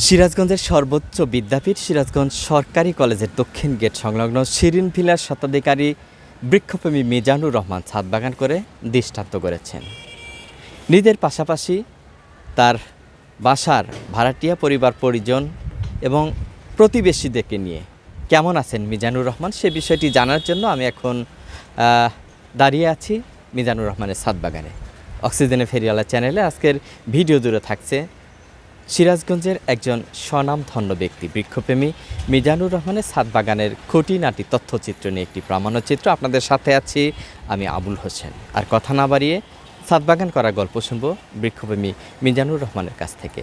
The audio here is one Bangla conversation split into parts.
সিরাজগঞ্জের সর্বোচ্চ বিদ্যাপীঠ সিরাজগঞ্জ সরকারি কলেজের দক্ষিণ গেট সংলগ্ন শিরিন ভিলার শতাধিকারী বৃক্ষপ্রেমী মিজানুর রহমান ছাদ বাগান করে দৃষ্টান্ত করেছেন। নিজের পাশাপাশি তার বাসার ভাড়াটিয়া পরিবার পরিজন এবং প্রতিবেশীদেরকে নিয়ে কেমন আছেন মিজানুর রহমান? সে বিষয়টি জানার জন্য আমি এখন দাঁড়িয়ে আছি মিজানুর রহমানের ছাদ বাগানে। অক্সিজেনে ফেরিওয়ালা চ্যানেলে আজকের ভিডিও জুড়ে থাকছে সিরাজগঞ্জের একজন স্বনামধন্য ব্যক্তি বৃক্ষপ্রেমী মিজানুর রহমানের ছাদ বাগানের খুঁটিনাটি তথ্যচিত্র নিয়ে একটি প্রামাণ্যচিত্র আপনাদের সাথে আছি আমি আবুল হোসেন। আর কথা না বাড়িয়ে ছাদ বাগান করার গল্প শুনব বৃক্ষপ্রেমী মিজানুর রহমানের কাছ থেকে।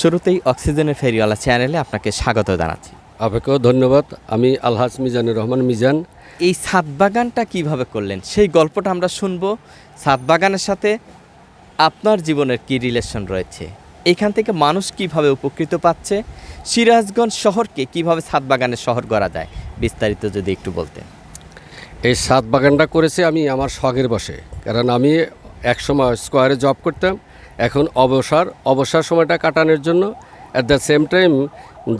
শুরুতেই অক্সিজেনের ফেরিওয়ালা চ্যানেলে আপনাকে স্বাগত জানাচ্ছি। আপনাকেও ধন্যবাদ আমি আলহাজ মিজানুর রহমান মিজান। এই ছাদ বাগানটা কীভাবে করলেন সেই গল্পটা আমরা শুনব। ছাদ বাগানের সাথে আপনার জীবনের কি রিলেশন রয়েছে? এখান থেকে মানুষ কীভাবে উপকৃত পাচ্ছে? সিরাজগঞ্জ শহরকে কীভাবে সাত বাগানের শহর গড়া যায়? বিস্তারিত যদি একটু বলতেন। এই সাত বাগানটা করেছি আমি আমার শখের বসে কারণ আমি একসময় স্কোয়ারে জব করতাম। এখন অবসর অবসর সময়টা কাটানোর জন্য অ্যাট দ্য সেম টাইম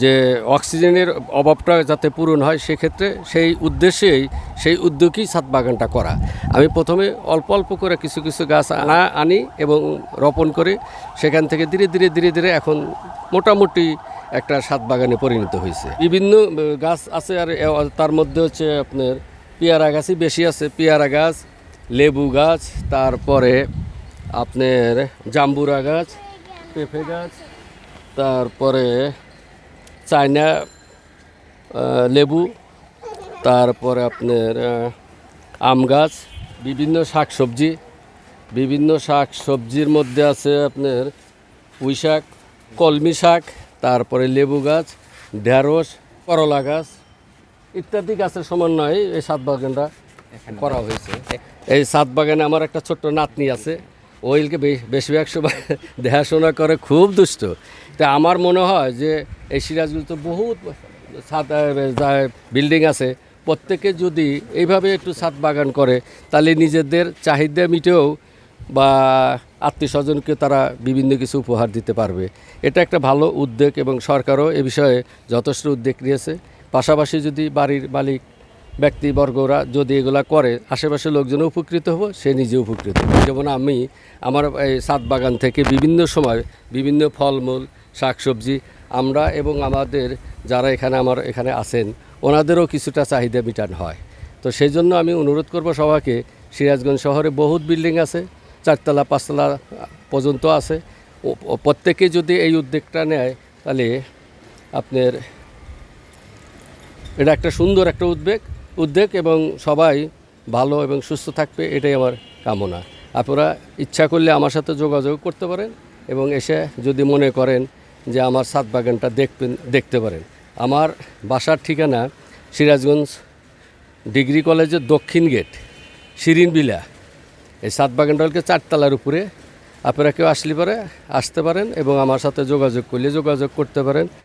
যে অক্সিজেনের অভাবটা যাতে পূরণ হয়, সেক্ষেত্রে সেই উদ্দেশ্যেই সেই উদ্যোগেই ছাদ বাগানটা করা। আমি প্রথমে অল্প অল্প করে কিছু কিছু গাছ আনা, আনি এবং রোপণ করে। সেখান থেকে ধীরে ধীরে ধীরে ধীরে এখন মোটামুটি একটা সাত বাগানে পরিণত হয়েছে। বিভিন্ন গাছ আছে আর তার মধ্যে হচ্ছে আপনার পেয়ারা গাছই বেশি আছে। পেয়ারা গাছ, লেবু গাছ, তারপরে আপনার জাম্বুরা গাছ, পেঁপে গাছ তারপরে চায়না লেবু তারপরে আপনার আম গাছ বিভিন্ন শাক সবজি বিভিন্ন শাক সবজির মধ্যে আছে আপনার পুঁই শাক কলমি শাক তারপরে লেবু গাছ ঢেঁড়স করলা গাছ ইত্যাদি গাছের সমন্বয়ে এই সাত বাগানটা করা হয়েছে। এই সাত বাগানে আমার একটা ছোট্ট নাতনি আছে। ওইলকে বেশিরভাগ সময় দেখাশোনা করে খুব দুষ্ট। তা আমার মনে হয় যে এই সিরাজগুলো তো বহুত ছাদ বিল্ডিং আছে। প্রত্যেকে যদি এইভাবে একটু ছাদ বাগান করে, তাহলে নিজেদের চাহিদা মিটেও বা আত্মীয় স্বজনকে তারা বিভিন্ন কিছু উপহার দিতে পারবে। এটা একটা ভালো উদ্যোগ এবং সরকারও এ বিষয়ে যথেষ্ট উদ্যোগ নিয়েছে। পাশাপাশি যদি বাড়ির মালিক ব্যক্তিবর্গরা যদি এগুলা করে, আশেপাশের লোকজন উপকৃত হব, সে নিজে উপকৃত হবে। যেমন আমি, আমার এই সাত বাগান থেকে বিভিন্ন সময় বিভিন্ন ফলমূল, শাকসবজি আমরা এবং আমাদের যারা এখানে আমার, এখানে আছেন, ওনাদেরও কিছুটা চাহিদা মিটান হয়। তো সেই জন্য আমি অনুরোধ করব সবাইকে, সিরাজগঞ্জ শহরে বহুত বিল্ডিং আছে, চারতলা, পাঁচতলা পর্যন্ত আছে। প্রত্যেকে যদি এই উদ্যোগটা নেয়, তাহলে আপনার, এটা একটা সুন্দর একটা উদ্বেগ। উদ্যোগ এবং সবাই ভালো এবং সুস্থ থাকবে, এটাই আমার কামনা। আপনারা ইচ্ছা করলে আমার সাথে যোগাযোগ করতে পারেন এবং এসে যদি মনে করেন যে আমার সাত বাগানটা দেখবেন, দেখতে পারেন। আমার বাসার ঠিকানা সিরাজগঞ্জ ডিগ্রি কলেজের দক্ষিণ গেট শিরিন বিলা এই সাত বাগানটা হলকে চারতলার উপরে। আপনারা কেউ আসলে পারে, আসতে পারেন এবং আমার সাথে যোগাযোগ করলে যোগাযোগ করতে পারেন।